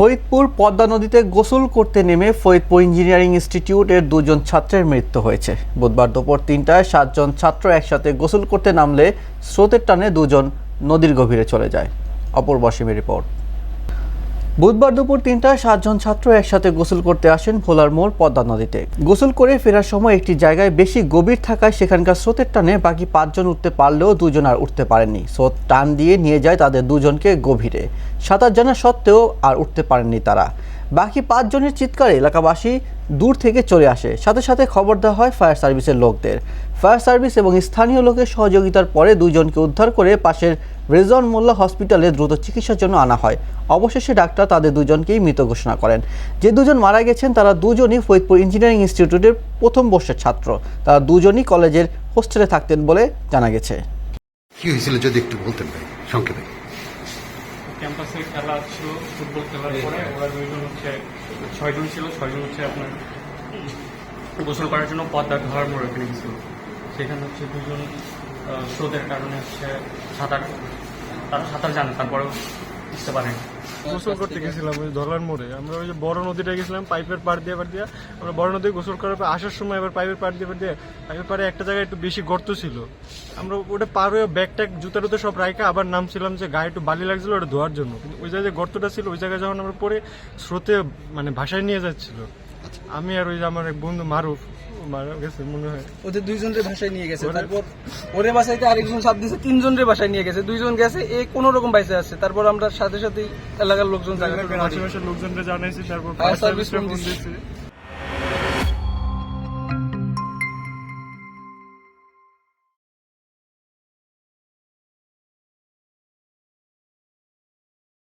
ফরিদপুর পদ্মা নদীতে গোসল করতে নেমে ফরিদপুর ইঞ্জিনিয়ারিং ইনস্টিটিউটের দুজন ছাত্রের মৃত্যু হয়েছে। বুধবার দুপুর তিনটায় সাতজন ছাত্র একসাথে গোসল করতে নামলে স্রোতের টানে দুজন নদীর গভীরে চলে যায়। অপূর্ব রিপোর্ট। বুধবার দুপুর তিনটায় সাতজন ছাত্র একসাথে গোসল করতে আসেন ভোলার মোড় পদ্মা নদীতে। গোসল করে ফেরার সময় একটি জায়গায় বেশি গভীর থাকায় সেখানকার স্রোতের টানে বাকি পাঁচজন উঠতে পারলেও দুজন আর উঠতে পারেননি। স্রোত টান দিয়ে নিয়ে যায় তাদের দুজনকে গভীরে। সাঁতার জানা সত্ত্বেও আর উঠতে পারেননি তারা। বাকি পাঁচজনের চিৎকারে এলাকাবাসী দূর থেকে চলে আসে। সাথে সাথে খবর দেওয়া হয় ফায়ার সার্ভিসের লোকদের। ফায়ার সার্ভিস এবং স্থানীয় লোকের সহযোগিতার পরে দুজনকে উদ্ধার করে পাশের রেজন মোল্লা হসপিটালে দ্রুত চিকিৎসার জন্য আনা হয়। অবশেষে ডাক্তার তাদের দুজনকেই মৃত ঘোষণা করেন। যে দুজন মারা গেছেন, তারা দুজনই ফরিদপুর ইঞ্জিনিয়ারিং ইনস্টিটিউটের প্রথম বর্ষের ছাত্র। তারা দুজনই কলেজের হোস্টেলে থাকতেন বলে জানা গেছে। কি হয়েছিল যদি একটু বলতেন ভাই, সংক্ষেপে। ক্যাম্পাসে খেলা ছিল ফুটবল খেলার পরে ওরা দুইজন হচ্ছে ছয়জন ছিল ছয়জন হচ্ছে আপনার গোসল করার জন্য পদ্মা ঘর মোড় এখানে গেছিল। সেখানে হচ্ছে দুজন স্রোতের কারণে হচ্ছে সাঁতার তারা সাঁতার জানে তারপরেও বুঝতে পারেন। গোসল করতে গেছিলাম ওই ধলার মোড়ে। আমরা ওই যে বড় নদীটা গেছিলাম, পাইপের পাড় দিয়ে পাড় দিয়ে। আমরা বড় নদী গোসল করার পর আসার সময় আবার পাইপের পাড় দিয়ে পাড় দিয়ে, পাইপের পাড়ে একটা জায়গায় একটু বেশি গর্ত ছিল। আমরা ওটা পার হয়ে ব্যাগ ট্যাগ, জুতা টুতা সব রাখা আবার নামছিলাম যে গায়ে একটু বালি লাগছিল, ওটা ধোয়ার জন্য। কিন্তু ওই জায়গায় গর্তটা ছিল, ওই জায়গায় যখন আমরা পরে স্রোতে মানে ভাষায় নিয়ে যাচ্ছিল। আমি আর ওই যে আমার এক বন্ধু মারুফ মারা গেছে মনে হয়। ওদের দুইজন রে ভাষায় নিয়ে গেছে। তারপর ওরে বাসাইতে আরেকজন সাপ দিয়েছে তিনজনের বাসায় নিয়ে গেছে। দুইজন গেছে এ কোন রকম বাইসে আছে তারপর আমরা সাথে সাথে এলাকার লোকজন আশেপাশের লোকজনরা জানাইছি তারপর ফায়ার service ফোন দিয়েছি